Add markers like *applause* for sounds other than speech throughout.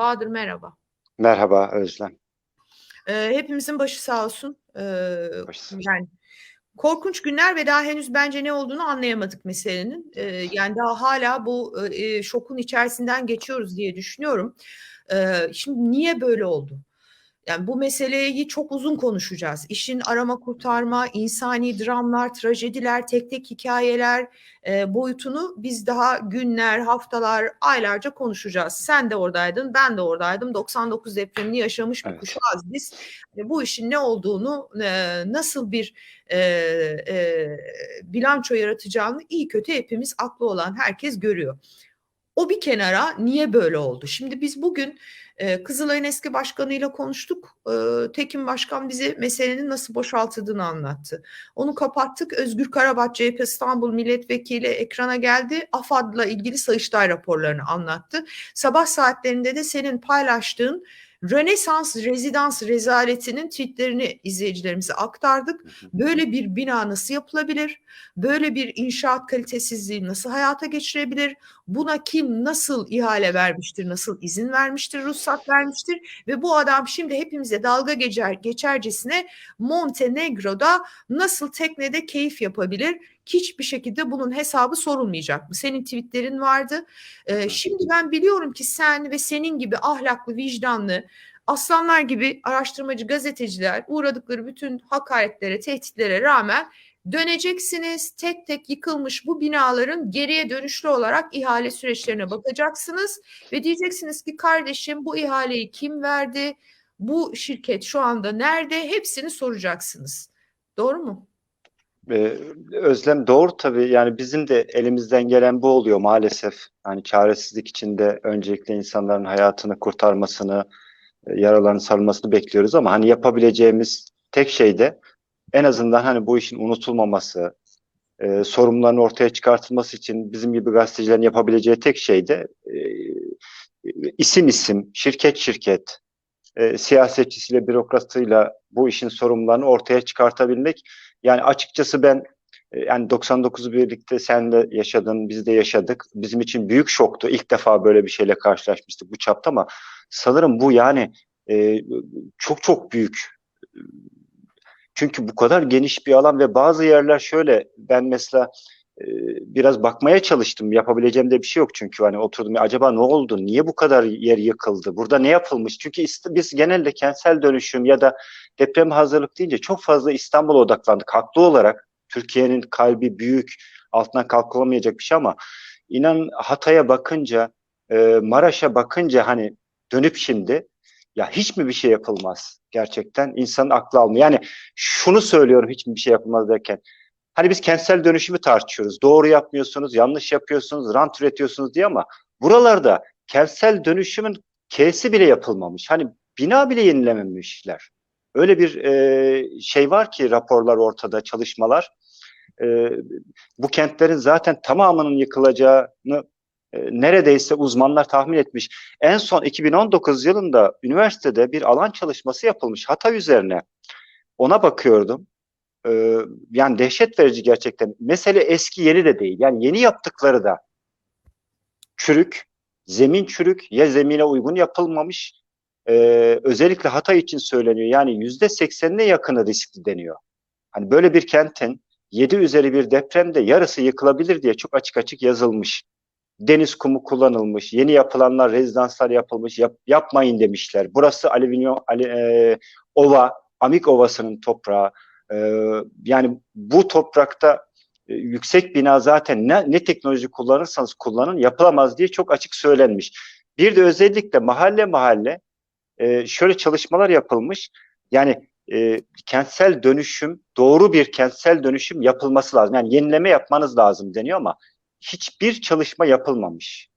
Bahadır merhaba. Merhaba Özlem. Ee, hepimizin başı sağ olsun. Ee, Başı sağ olsun. yani korkunç günler ve daha henüz bence ne olduğunu anlayamadık meselenin. Ee, yani daha hala bu e, şokun içerisinden geçiyoruz diye düşünüyorum. Ee, şimdi niye böyle oldu? Yani bu meseleyi çok uzun konuşacağız. İşin arama kurtarma, insani dramlar, trajediler, tek tek hikayeler e, boyutunu biz daha günler, haftalar, aylarca konuşacağız. Sen de oradaydın, ben de oradaydım. 99 depremini yaşamış bir Evet. kuşağız biz. E, bu işin ne olduğunu, e, nasıl bir e, e, bilanço yaratacağını iyi kötü hepimiz aklı olan herkes görüyor. O bir kenara niye böyle oldu? Şimdi biz bugün e, Kızılay'ın eski başkanıyla konuştuk. E, Tekin Başkan bize meselenin nasıl boşaltıldığını anlattı. Onu kapattık. Özgür Karabaş CHP İstanbul Milletvekili ekrana geldi. AFAD'la ilgili Sayıştay raporlarını anlattı. Sabah saatlerinde de senin paylaştığın Rönesans rezidans rezaletinin tweetlerini izleyicilerimize aktardık. Böyle bir bina nasıl yapılabilir? Böyle bir inşaat kalitesizliği nasıl hayata geçirebilir? Buna kim nasıl ihale vermiştir, nasıl izin vermiştir, ruhsat vermiştir? Ve bu adam şimdi hepimize dalga geçer, geçercesine Montenegro'da nasıl teknede keyif yapabilir? Hiçbir şekilde bunun hesabı sorulmayacak mı? Senin tweetlerin vardı. Ee, şimdi ben biliyorum ki sen ve senin gibi ahlaklı, vicdanlı, aslanlar gibi araştırmacı gazeteciler uğradıkları bütün hakaretlere, tehditlere rağmen döneceksiniz. Tek tek yıkılmış bu binaların geriye dönüşlü olarak ihale süreçlerine bakacaksınız ve diyeceksiniz ki kardeşim bu ihaleyi kim verdi? Bu şirket şu anda nerede? Hepsini soracaksınız. Doğru mu? Ee, Özlem doğru tabii yani bizim de elimizden gelen bu oluyor maalesef. Yani çaresizlik içinde öncelikle insanların hayatını kurtarmasını, e, yaralarını sarılmasını bekliyoruz ama hani yapabileceğimiz tek şey de en azından hani bu işin unutulmaması, e, sorumluların ortaya çıkartılması için bizim gibi gazetecilerin yapabileceği tek şey de e, isim isim, şirket şirket, e, siyasetçisiyle, bürokratıyla bu işin sorumlularını ortaya çıkartabilmek. Yani açıkçası ben e, yani 99'u birlikte sen de yaşadın, biz de yaşadık. Bizim için büyük şoktu. İlk defa böyle bir şeyle karşılaşmıştık bu çapta ama sanırım bu yani e, çok çok büyük. Çünkü bu kadar geniş bir alan ve bazı yerler şöyle ben mesela biraz bakmaya çalıştım. Yapabileceğim de bir şey yok çünkü hani oturdum acaba ne oldu? Niye bu kadar yer yıkıldı? Burada ne yapılmış? Çünkü biz genelde kentsel dönüşüm ya da deprem hazırlık deyince çok fazla İstanbul'a odaklandık. Haklı olarak Türkiye'nin kalbi büyük, altından kalkılamayacak bir şey ama inan Hatay'a bakınca, e, Maraş'a bakınca hani dönüp şimdi ya hiç mi bir şey yapılmaz gerçekten? insanın aklı almıyor. Yani şunu söylüyorum hiç mi bir şey yapılmaz derken. Hani biz kentsel dönüşümü tartışıyoruz. Doğru yapmıyorsunuz, yanlış yapıyorsunuz, rant üretiyorsunuz diye ama buralarda kentsel dönüşümün K'si bile yapılmamış. Hani bina bile yenilememişler. Öyle bir e, şey var ki raporlar ortada, çalışmalar. E, bu kentlerin zaten tamamının yıkılacağını e, neredeyse uzmanlar tahmin etmiş. En son 2019 yılında üniversitede bir alan çalışması yapılmış Hatay üzerine. Ona bakıyordum. E, yani dehşet verici gerçekten. Mesele eski yeni de değil. Yani yeni yaptıkları da çürük, zemin çürük, ya zemine uygun yapılmamış. E, özellikle Hatay için söyleniyor. Yani yüzde seksenine yakını riskli deniyor. Hani böyle bir kentin 7 üzeri bir depremde yarısı yıkılabilir diye çok açık açık yazılmış deniz kumu kullanılmış, yeni yapılanlar, rezidanslar yapılmış, yap, yapmayın demişler. Burası alüminyum, ali, e, ova, Amik Ovası'nın toprağı. E, yani bu toprakta e, yüksek bina zaten ne, ne teknoloji kullanırsanız kullanın yapılamaz diye çok açık söylenmiş. Bir de özellikle mahalle mahalle e, şöyle çalışmalar yapılmış. Yani e, kentsel dönüşüm, doğru bir kentsel dönüşüm yapılması lazım. Yani yenileme yapmanız lazım deniyor ama hiçbir çalışma yapılmamış.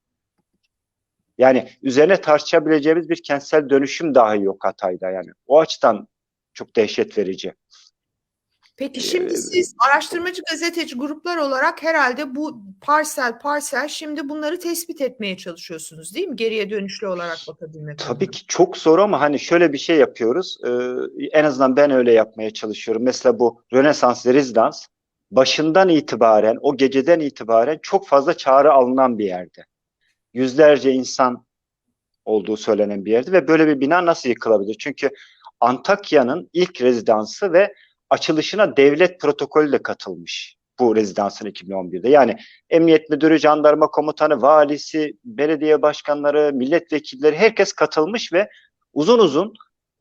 Yani üzerine tartışabileceğimiz bir kentsel dönüşüm dahi yok Hatay'da yani. O açıdan çok dehşet verici. Peki şimdi siz araştırmacı gazeteci gruplar olarak herhalde bu parsel parsel şimdi bunları tespit etmeye çalışıyorsunuz değil mi? Geriye dönüşlü olarak bakabilmek Tabii ki çok zor ama hani şöyle bir şey yapıyoruz. Ee, en azından ben öyle yapmaya çalışıyorum. Mesela bu Rönesans rezidans başından itibaren, o geceden itibaren çok fazla çağrı alınan bir yerde. Yüzlerce insan olduğu söylenen bir yerdi ve böyle bir bina nasıl yıkılabilir? Çünkü Antakya'nın ilk rezidansı ve açılışına devlet protokolü de katılmış bu rezidansın 2011'de. Yani emniyet müdürü, jandarma komutanı, valisi, belediye başkanları, milletvekilleri herkes katılmış ve uzun uzun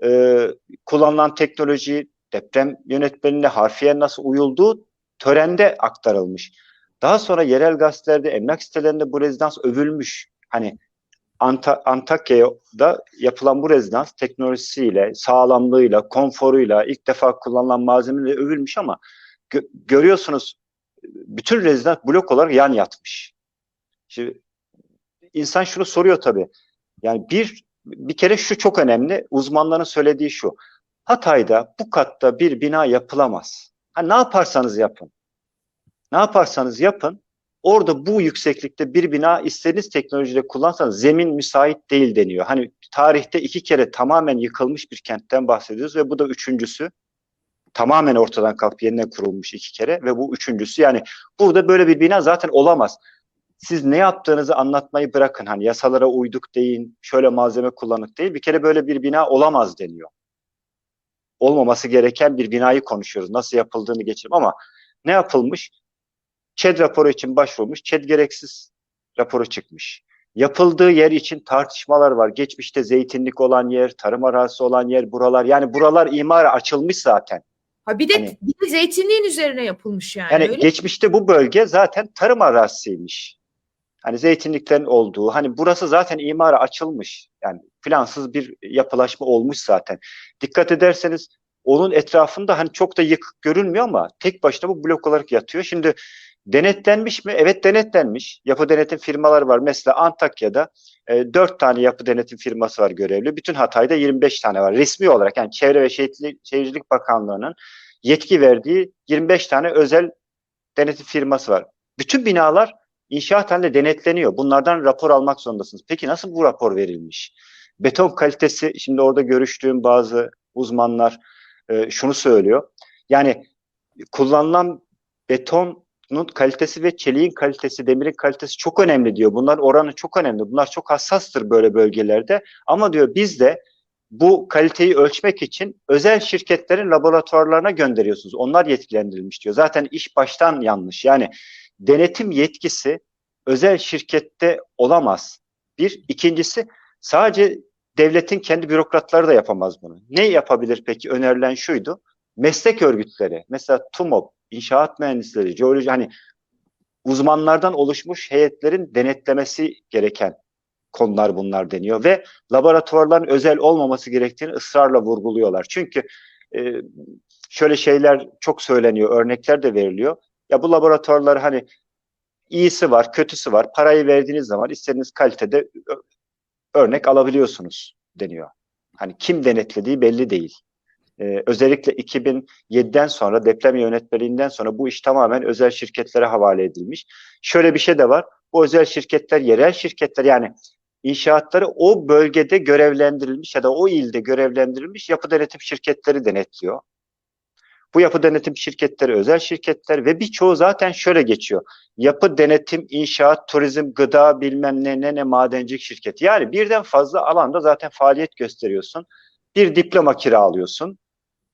e, kullanılan teknoloji, deprem yönetmenine harfiyen nasıl uyulduğu törende aktarılmış. Daha sonra yerel gazetelerde, emlak sitelerinde bu rezidans övülmüş. Hani Anta Antakya'da yapılan bu rezidans teknolojisiyle, sağlamlığıyla, konforuyla, ilk defa kullanılan malzemeyle övülmüş ama gö görüyorsunuz bütün rezidans blok olarak yan yatmış. Şimdi insan şunu soruyor tabii. Yani bir bir kere şu çok önemli. Uzmanların söylediği şu. Hatay'da bu katta bir bina yapılamaz. Ha, ne yaparsanız yapın. Ne yaparsanız yapın. Orada bu yükseklikte bir bina istediğiniz teknolojide kullansanız zemin müsait değil deniyor. Hani tarihte iki kere tamamen yıkılmış bir kentten bahsediyoruz ve bu da üçüncüsü. Tamamen ortadan kalkıp yeniden kurulmuş iki kere ve bu üçüncüsü. Yani burada böyle bir bina zaten olamaz. Siz ne yaptığınızı anlatmayı bırakın. Hani yasalara uyduk deyin, şöyle malzeme kullanık değil. Bir kere böyle bir bina olamaz deniyor. Olmaması gereken bir binayı konuşuyoruz. Nasıl yapıldığını geçelim ama ne yapılmış? ÇED raporu için başvurmuş. ÇED gereksiz raporu çıkmış. Yapıldığı yer için tartışmalar var. Geçmişte zeytinlik olan yer, tarım arazisi olan yer, buralar. Yani buralar imara açılmış zaten. Ha bir de, Hani- bir de zeytinliğin üzerine yapılmış yani. Yani öyle mi? geçmişte bu bölge zaten tarım arazisiymiş. Hani zeytinliklerin olduğu, hani burası zaten imara açılmış. Yani plansız bir yapılaşma olmuş zaten. Dikkat ederseniz onun etrafında hani çok da yıkık görünmüyor ama tek başına bu blok olarak yatıyor. Şimdi denetlenmiş mi? Evet denetlenmiş. Yapı denetim firmaları var. Mesela Antakya'da e, 4 tane yapı denetim firması var görevli. Bütün Hatay'da 25 tane var. Resmi olarak yani Çevre ve Şehircilik, Şehircilik Bakanlığı'nın yetki verdiği 25 tane özel denetim firması var. Bütün binalar inşaat halinde denetleniyor. Bunlardan rapor almak zorundasınız. Peki nasıl bu rapor verilmiş? Beton kalitesi, şimdi orada görüştüğüm bazı uzmanlar e, şunu söylüyor. Yani kullanılan betonun kalitesi ve çeliğin kalitesi, demirin kalitesi çok önemli diyor. Bunların oranı çok önemli. Bunlar çok hassastır böyle bölgelerde. Ama diyor biz de bu kaliteyi ölçmek için özel şirketlerin laboratuvarlarına gönderiyorsunuz. Onlar yetkilendirilmiş diyor. Zaten iş baştan yanlış. Yani denetim yetkisi özel şirkette olamaz. Bir. ikincisi sadece devletin kendi bürokratları da yapamaz bunu. Ne yapabilir peki? Önerilen şuydu. Meslek örgütleri, mesela TUMOP, inşaat mühendisleri, jeoloji hani uzmanlardan oluşmuş heyetlerin denetlemesi gereken konular bunlar deniyor ve laboratuvarların özel olmaması gerektiğini ısrarla vurguluyorlar. Çünkü e, şöyle şeyler çok söyleniyor, örnekler de veriliyor. Ya bu laboratuvarlar hani iyisi var, kötüsü var. Parayı verdiğiniz zaman istediğiniz kalitede örnek alabiliyorsunuz deniyor. Hani kim denetlediği belli değil. Ee, özellikle 2007'den sonra deprem yönetmeliğinden sonra bu iş tamamen özel şirketlere havale edilmiş. Şöyle bir şey de var. Bu özel şirketler yerel şirketler yani inşaatları o bölgede görevlendirilmiş ya da o ilde görevlendirilmiş yapı denetim şirketleri denetliyor. Bu yapı denetim şirketleri özel şirketler ve birçoğu zaten şöyle geçiyor. Yapı denetim, inşaat, turizm, gıda bilmem ne ne ne madencilik şirketi. Yani birden fazla alanda zaten faaliyet gösteriyorsun. Bir diploma kiralıyorsun.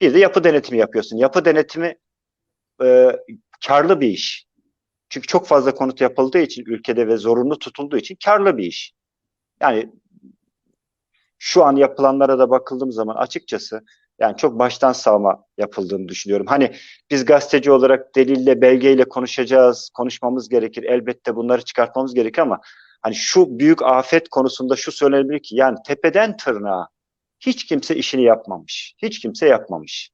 Bir de yapı denetimi yapıyorsun. Yapı denetimi e, karlı bir iş. Çünkü çok fazla konut yapıldığı için ülkede ve zorunlu tutulduğu için karlı bir iş. Yani şu an yapılanlara da bakıldığım zaman açıkçası yani çok baştan savma yapıldığını düşünüyorum. Hani biz gazeteci olarak delille, belgeyle konuşacağız, konuşmamız gerekir. Elbette bunları çıkartmamız gerekir ama hani şu büyük afet konusunda şu söylenebilir ki yani tepeden tırnağa hiç kimse işini yapmamış. Hiç kimse yapmamış.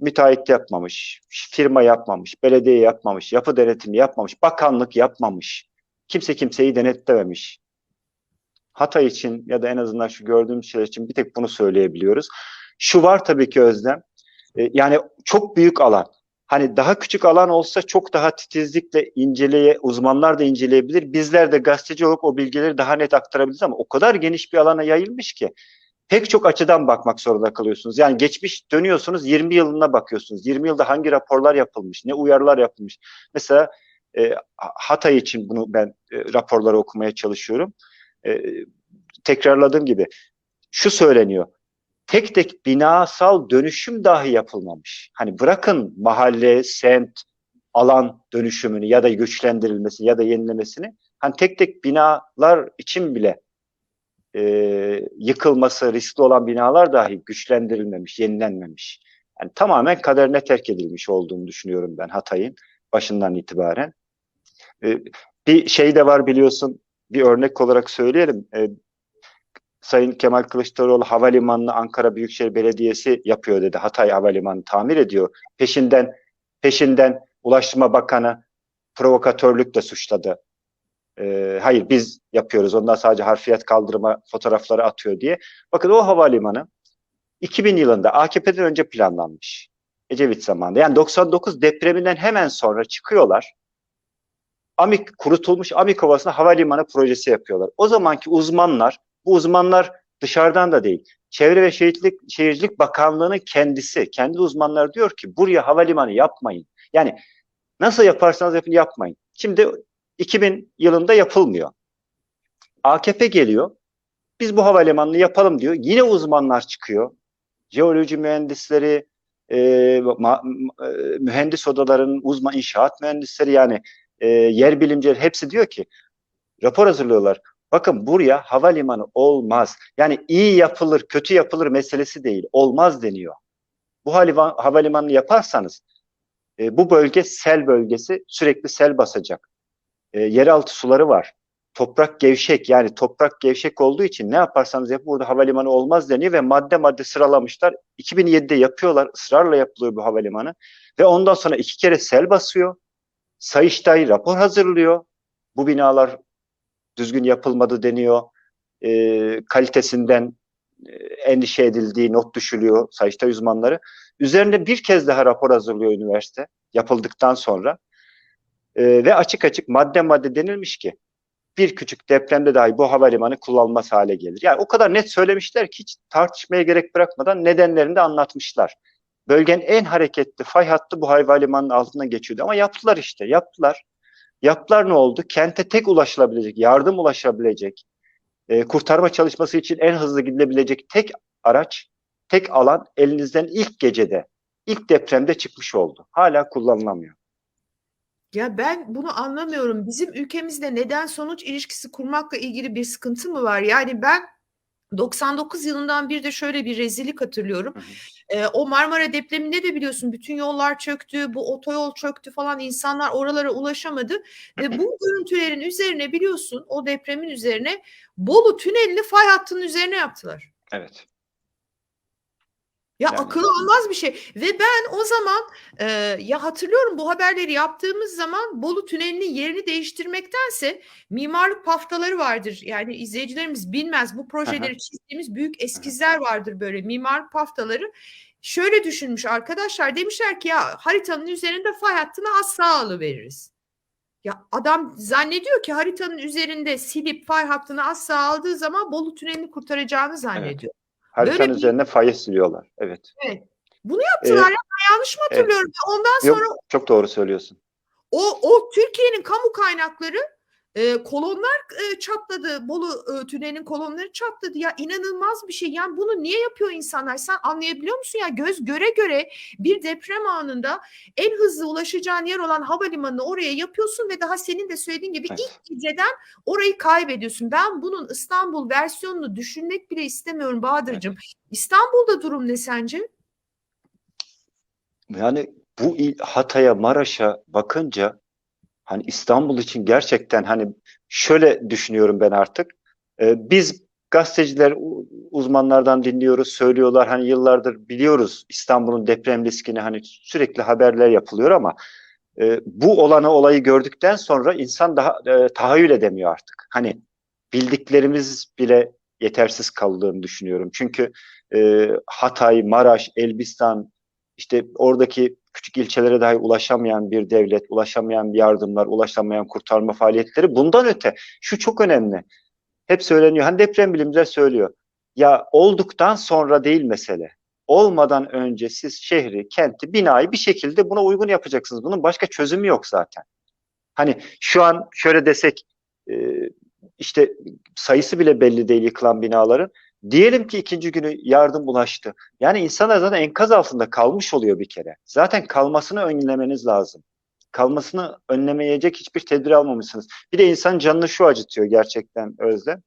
Müteahhit yapmamış, firma yapmamış, belediye yapmamış, yapı denetimi yapmamış, bakanlık yapmamış. Kimse kimseyi denetlememiş. Hatay için ya da en azından şu gördüğümüz şeyler için bir tek bunu söyleyebiliyoruz. Şu var tabii ki Özlem. E, yani çok büyük alan. Hani daha küçük alan olsa çok daha titizlikle inceleye, uzmanlar da inceleyebilir. Bizler de gazeteci olup o bilgileri daha net aktarabiliriz ama o kadar geniş bir alana yayılmış ki pek çok açıdan bakmak zorunda kalıyorsunuz. Yani geçmiş dönüyorsunuz 20 yılına bakıyorsunuz. 20 yılda hangi raporlar yapılmış, ne uyarılar yapılmış. Mesela e, Hatay için bunu ben e, raporları okumaya çalışıyorum. E, tekrarladığım gibi şu söyleniyor. Tek tek binasal dönüşüm dahi yapılmamış. Hani bırakın mahalle, semt, alan dönüşümünü ya da güçlendirilmesini ya da yenilemesini. Hani tek tek binalar için bile e, yıkılması riskli olan binalar dahi güçlendirilmemiş, yenilenmemiş. Yani tamamen kaderine terk edilmiş olduğunu düşünüyorum ben Hatay'ın başından itibaren. E, bir şey de var biliyorsun, bir örnek olarak söyleyelim. E, Sayın Kemal Kılıçdaroğlu havalimanını Ankara Büyükşehir Belediyesi yapıyor dedi. Hatay Havalimanı tamir ediyor. Peşinden peşinden Ulaştırma Bakanı provokatörlükle suçladı. Ee, hayır biz yapıyoruz. Onlar sadece harfiyat kaldırma fotoğrafları atıyor diye. Bakın o havalimanı 2000 yılında AKP'den önce planlanmış. Ecevit zamanında. Yani 99 depreminden hemen sonra çıkıyorlar. Amik kurutulmuş Amik Ovası'na havalimanı projesi yapıyorlar. O zamanki uzmanlar, bu uzmanlar dışarıdan da değil. Çevre ve Şehircilik, Şehircilik Bakanlığı'nın kendisi, kendi uzmanlar diyor ki buraya havalimanı yapmayın. Yani nasıl yaparsanız yapın yapmayın. Şimdi 2000 yılında yapılmıyor. AKP geliyor. Biz bu havalimanını yapalım diyor. Yine uzmanlar çıkıyor. Jeoloji mühendisleri, e, ma, e, mühendis odalarının uzman inşaat mühendisleri yani e, yer bilimcileri hepsi diyor ki rapor hazırlıyorlar. Bakın buraya havalimanı olmaz. Yani iyi yapılır, kötü yapılır meselesi değil. Olmaz deniyor. Bu havalimanını yaparsanız e, bu bölge sel bölgesi sürekli sel basacak. E, yeraltı suları var. Toprak gevşek yani toprak gevşek olduğu için ne yaparsanız yapın burada havalimanı olmaz deniyor ve madde madde sıralamışlar. 2007'de yapıyorlar ısrarla yapılıyor bu havalimanı ve ondan sonra iki kere sel basıyor. Sayıştay rapor hazırlıyor. Bu binalar düzgün yapılmadı deniyor. E, kalitesinden e, endişe edildiği not düşülüyor Sayıştay uzmanları. Üzerine bir kez daha rapor hazırlıyor üniversite yapıldıktan sonra. E, ve açık açık madde madde denilmiş ki bir küçük depremde dahi bu havalimanı kullanılmaz hale gelir. Yani o kadar net söylemişler ki hiç tartışmaya gerek bırakmadan nedenlerini de anlatmışlar. Bölgenin en hareketli fay hattı bu havalimanının altından geçiyordu ama yaptılar işte yaptılar. Yaptılar ne oldu? Kente tek ulaşılabilecek, yardım ulaşabilecek, e, kurtarma çalışması için en hızlı gidilebilecek tek araç, tek alan elinizden ilk gecede, ilk depremde çıkmış oldu. Hala kullanılamıyor. Ya ben bunu anlamıyorum. Bizim ülkemizde neden sonuç ilişkisi kurmakla ilgili bir sıkıntı mı var? Yani ben 99 yılından bir de şöyle bir rezillik hatırlıyorum. Hı hı. O Marmara depreminde de biliyorsun bütün yollar çöktü, bu otoyol çöktü falan insanlar oralara ulaşamadı. Ve *laughs* bu görüntülerin üzerine biliyorsun o depremin üzerine Bolu tünelini fay hattının üzerine yaptılar. Evet. Ya Yani. akıl almaz bir şey ve ben o zaman e, ya hatırlıyorum bu haberleri yaptığımız zaman Bolu Tüneli'nin yerini değiştirmektense mimarlık paftaları vardır. Yani izleyicilerimiz bilmez bu projeleri çizdiğimiz büyük eskizler vardır böyle mimarlık paftaları. Şöyle düşünmüş arkadaşlar demişler ki ya haritanın üzerinde fay hattını asla alıveririz. Ya adam zannediyor ki haritanın üzerinde silip fay hattını asla aldığı zaman Bolu Tüneli'ni kurtaracağını zannediyor. Haritanın Böyle bir- üzerine siliyorlar. Evet. Bunu yaptılar Ee, ya ben yanlış mı hatırlıyorum? Ondan Yok, sonra çok doğru söylüyorsun. o o Türkiye'nin kamu kaynakları e, kolonlar e, çatladı. Bolu e, tünelinin kolonları çatladı. Ya inanılmaz bir şey. Yani bunu niye yapıyor insanlar? Sen anlayabiliyor musun ya? Göz göre göre bir deprem anında en hızlı ulaşacağın yer olan havalimanını oraya yapıyorsun ve daha senin de söylediğin gibi Evet. ilk geceden orayı kaybediyorsun. Ben bunun İstanbul versiyonunu düşünmek bile istemiyorum Bahadır'cığım. İstanbul'da durum ne sence? Yani bu il- Hatay'a, Maraş'a bakınca hani İstanbul için gerçekten hani şöyle düşünüyorum ben artık. Ee, biz gazeteciler, uzmanlardan dinliyoruz, söylüyorlar. Hani yıllardır biliyoruz İstanbul'un deprem riskini hani sürekli haberler yapılıyor ama e, bu olanı olayı gördükten sonra insan daha e, tahayyül edemiyor artık. Hani bildiklerimiz bile yetersiz kaldığını düşünüyorum. Çünkü e, Hatay, Maraş, Elbistan işte oradaki küçük ilçelere dahi ulaşamayan bir devlet, ulaşamayan yardımlar, ulaşamayan kurtarma faaliyetleri. Bundan öte şu çok önemli. Hep söyleniyor. Hani deprem bilimciler söylüyor. Ya olduktan sonra değil mesele. Olmadan önce siz şehri, kenti, binayı bir şekilde buna uygun yapacaksınız. Bunun başka çözümü yok zaten. Hani şu an şöyle desek e, işte sayısı bile belli değil yıkılan binaların. Diyelim ki ikinci günü yardım ulaştı. Yani insanlar zaten enkaz altında kalmış oluyor bir kere. Zaten kalmasını önlemeniz lazım. Kalmasını önlemeyecek hiçbir tedbir almamışsınız. Bir de insan canını şu acıtıyor gerçekten Özlem.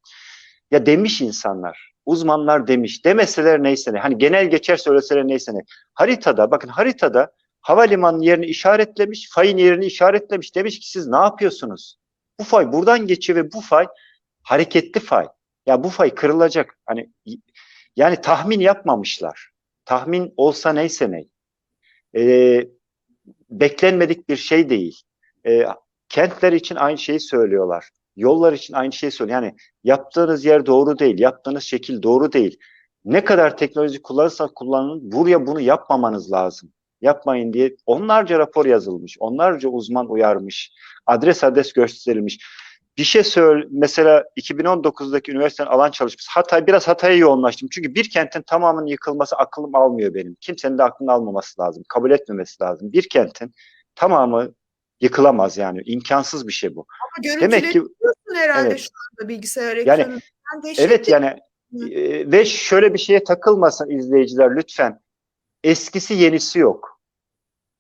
Ya demiş insanlar, uzmanlar demiş, demeseler neyse ne. Hani genel geçer söyleseler neyse ne. Haritada, bakın haritada havalimanının yerini işaretlemiş, fayın yerini işaretlemiş. Demiş ki siz ne yapıyorsunuz? Bu fay buradan geçiyor ve bu fay hareketli fay. Ya bu fay kırılacak. Hani yani tahmin yapmamışlar. Tahmin olsa neyse ne. Ee, beklenmedik bir şey değil. Ee, kentler için aynı şeyi söylüyorlar. Yollar için aynı şeyi söylüyor. Yani yaptığınız yer doğru değil, yaptığınız şekil doğru değil. Ne kadar teknoloji kullanırsanız kullanın, buraya bunu yapmamanız lazım. Yapmayın diye onlarca rapor yazılmış, onlarca uzman uyarmış, adres adres gösterilmiş. Bir şey söyle, mesela 2019'daki üniversitenin alan çalışması, Hatay, biraz Hatay'a yoğunlaştım. Çünkü bir kentin tamamının yıkılması aklım almıyor benim. Kimsenin de aklını almaması lazım, kabul etmemesi lazım. Bir kentin tamamı yıkılamaz yani. imkansız bir şey bu. Ama Demek ki herhalde evet. şu anda bilgisayar Yani, dehşetli- evet yani e, ve şöyle bir şeye takılmasın izleyiciler lütfen. Eskisi yenisi yok.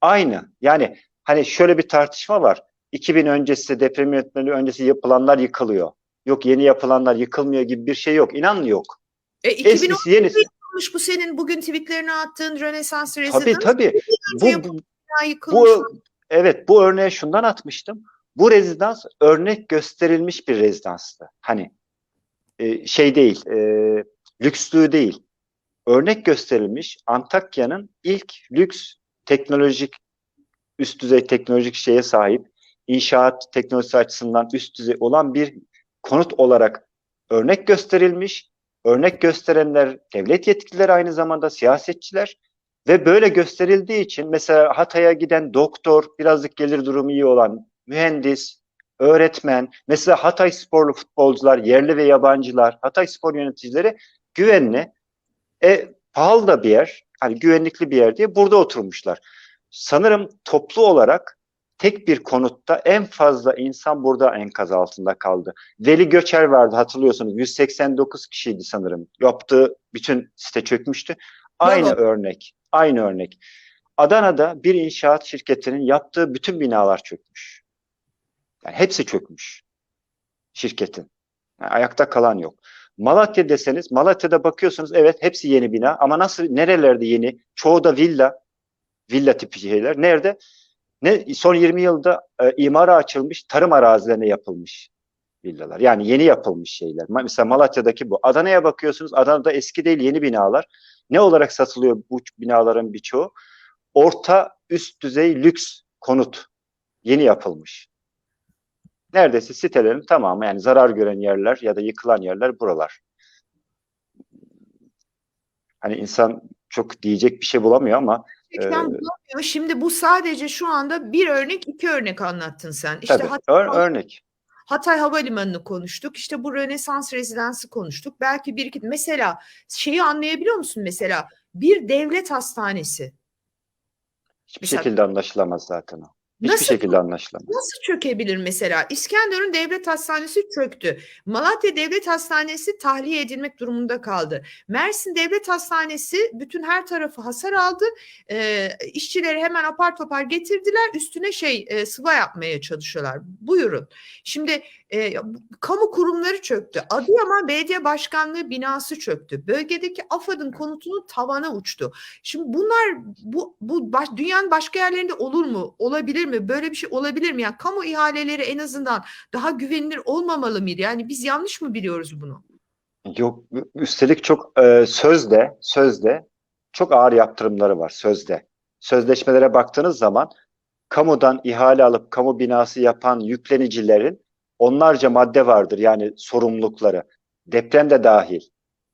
Aynı. Yani hani şöyle bir tartışma var. 2000 öncesi deprem yönetmeliği öncesi yapılanlar yıkılıyor. Yok yeni yapılanlar yıkılmıyor gibi bir şey yok. İnan yok. E, 2010 Eskisi yenisi. yıkılmış bu senin bugün tweetlerini attığın Rönesans rezidans. Tabii tabii. Bu, bu, bu evet bu örneği şundan atmıştım. Bu rezidans örnek gösterilmiş bir rezidanstı. Hani e, şey değil, e, lükslüğü değil. Örnek gösterilmiş Antakya'nın ilk lüks teknolojik üst düzey teknolojik şeye sahip inşaat teknolojisi açısından üst düzey olan bir konut olarak örnek gösterilmiş. Örnek gösterenler devlet yetkilileri aynı zamanda siyasetçiler ve böyle gösterildiği için mesela Hatay'a giden doktor, birazcık gelir durumu iyi olan mühendis, öğretmen, mesela Hatay sporlu futbolcular, yerli ve yabancılar, Hatay spor yöneticileri güvenli, e, pahalı da bir yer, hani güvenlikli bir yer diye burada oturmuşlar. Sanırım toplu olarak tek bir konutta en fazla insan burada enkaz altında kaldı. Veli Göçer vardı hatırlıyorsunuz 189 kişiydi sanırım. Yaptığı bütün site çökmüştü. Aynı Bravo. örnek, aynı örnek. Adana'da bir inşaat şirketinin yaptığı bütün binalar çökmüş. Yani hepsi çökmüş şirketin. Yani ayakta kalan yok. Malatya deseniz, Malatya'da bakıyorsunuz evet hepsi yeni bina ama nasıl, nerelerde yeni? Çoğu da villa, villa tipi şeyler. Nerede? Ne son 20 yılda e, imara açılmış, tarım arazilerine yapılmış villalar. Yani yeni yapılmış şeyler. Mesela Malatya'daki bu. Adana'ya bakıyorsunuz, Adana'da eski değil yeni binalar. Ne olarak satılıyor bu binaların birçoğu? Orta üst düzey lüks konut. Yeni yapılmış. Neredeyse sitelerin tamamı yani zarar gören yerler ya da yıkılan yerler buralar. Hani insan çok diyecek bir şey bulamıyor ama Gerçekten Ee, bulamıyor. Şimdi bu sadece şu anda bir örnek, iki örnek anlattın sen. İşte tabii Hatay, ör- örnek. Hatay Havalimanı'nı konuştuk. İşte bu Rönesans Rezidansı konuştuk. Belki bir iki mesela şeyi anlayabiliyor musun mesela bir devlet hastanesi Hiçbir Mesela- şekilde anlaşılamaz zaten o. Hiçbir Nasıl- şekilde anlaşılamaz. Nasıl çökebilir mesela? İskenderun Devlet Hastanesi çöktü. Malatya Devlet Hastanesi tahliye edilmek durumunda kaldı. Mersin Devlet Hastanesi bütün her tarafı hasar aldı. Ee, işçileri hemen apar topar getirdiler. Üstüne şey e, sıva yapmaya çalışıyorlar. Buyurun. Şimdi e, kamu kurumları çöktü. Adıyaman Belediye Başkanlığı binası çöktü. Bölgedeki AFAD'ın konutunun tavana uçtu. Şimdi bunlar bu, bu baş- dünyanın başka yerlerinde olur mu? Olabilir mi? Böyle bir şey olabilir mi? Yani kamu ihaleleri en azından daha güvenilir olmamalı mıydı? Yani biz yanlış mı biliyoruz bunu? Yok üstelik çok e, sözde sözde çok ağır yaptırımları var sözde. Sözleşmelere baktığınız zaman kamudan ihale alıp kamu binası yapan yüklenicilerin onlarca madde vardır yani sorumlulukları. Deprem de dahil.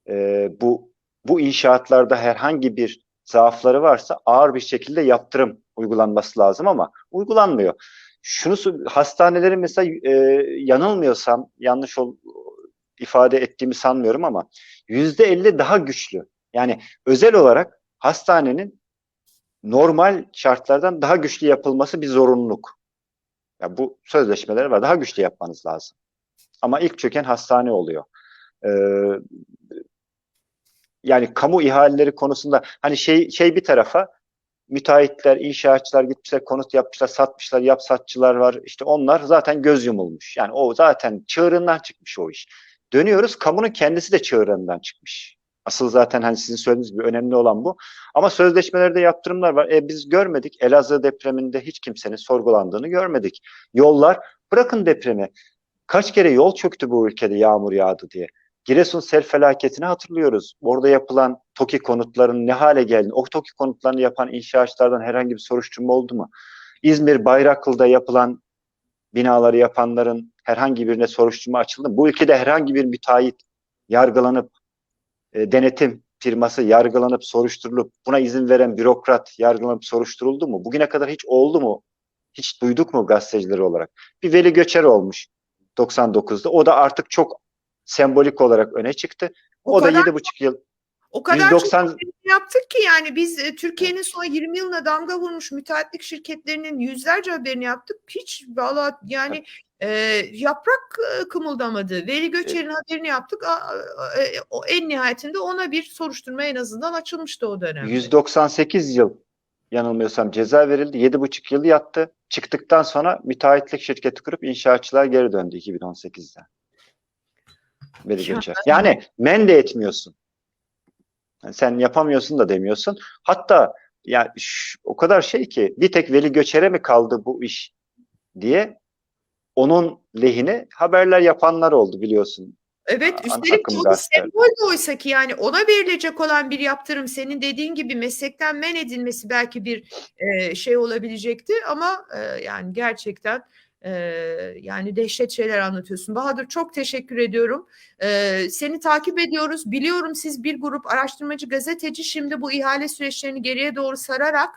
E, bu bu inşaatlarda herhangi bir zaafları varsa ağır bir şekilde yaptırım uygulanması lazım ama uygulanmıyor. Şunu hastanelerin mesela e, yanılmıyorsam yanlış ol, ifade ettiğimi sanmıyorum ama yüzde elli daha güçlü. Yani özel olarak hastanenin normal şartlardan daha güçlü yapılması bir zorunluluk. Ya bu sözleşmeleri var. Daha güçlü yapmanız lazım. Ama ilk çöken hastane oluyor. Ee, yani kamu ihaleleri konusunda hani şey şey bir tarafa müteahhitler, inşaatçılar gitmişler, konut yapmışlar, satmışlar, yap satçılar var. İşte onlar zaten göz yumulmuş. Yani o zaten çığırından çıkmış o iş. Dönüyoruz, kamunun kendisi de çığırından çıkmış. Asıl zaten hani sizin söylediğiniz gibi önemli olan bu. Ama sözleşmelerde yaptırımlar var. E biz görmedik. Elazığ depreminde hiç kimsenin sorgulandığını görmedik. Yollar, bırakın depremi. Kaç kere yol çöktü bu ülkede yağmur yağdı diye. Giresun sel felaketini hatırlıyoruz. Orada yapılan TOKİ konutlarının ne hale geldi? O TOKİ konutlarını yapan inşaatçılardan herhangi bir soruşturma oldu mu? İzmir Bayraklı'da yapılan binaları yapanların herhangi birine soruşturma açıldı mı? Bu ülkede herhangi bir müteahhit yargılanıp e, denetim firması yargılanıp soruşturulup buna izin veren bürokrat yargılanıp soruşturuldu mu? Bugüne kadar hiç oldu mu? Hiç duyduk mu gazeteciler olarak? Bir Veli Göçer olmuş 99'da. O da artık çok sembolik olarak öne çıktı. O, O da kadar- yedi buçuk yıl. O kadar 190 çok yaptık ki yani biz e, Türkiye'nin son 20 yılına damga vurmuş müteahhitlik şirketlerinin yüzlerce haberini yaptık. Hiç valla yani e, yaprak e, kımıldamadı. Veli Göçer'in haberini yaptık. A- a- e, o en nihayetinde ona bir soruşturma en azından açılmıştı o dönemde. 198 yıl yanılmıyorsam ceza verildi. Yedi buçuk yıl yattı. Çıktıktan sonra müteahhitlik şirketi kurup inşaatçılar geri döndü 2018'de. Veli Ya- Göçer. Yani men de etmiyorsun. Yani sen yapamıyorsun da demiyorsun. Hatta ya ş- o kadar şey ki bir tek Veli Göçer'e mi kaldı bu iş diye onun lehine haberler yapanlar oldu biliyorsun. Evet üstelik gazeteler. sembol de oysa ki yani ona verilecek olan bir yaptırım senin dediğin gibi meslekten men edilmesi belki bir e, şey olabilecekti ama e, yani gerçekten e, yani dehşet şeyler anlatıyorsun. Bahadır çok teşekkür ediyorum. E, seni takip ediyoruz. Biliyorum siz bir grup araştırmacı gazeteci şimdi bu ihale süreçlerini geriye doğru sararak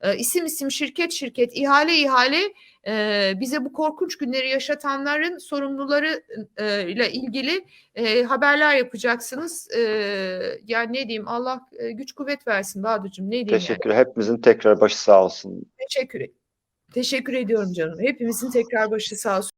e, isim isim şirket şirket ihale ihale e, bize bu korkunç günleri yaşatanların sorumluları e, ile ilgili e, haberler yapacaksınız. E, yani ne diyeyim Allah e, güç kuvvet versin Bahadır'cığım ne diyeyim Teşekkür. Hepimizin tekrar başı sağ olsun. yani. Teşekkür Teşekkür ediyorum canım. Hepimizin tekrar başı sağ olsun.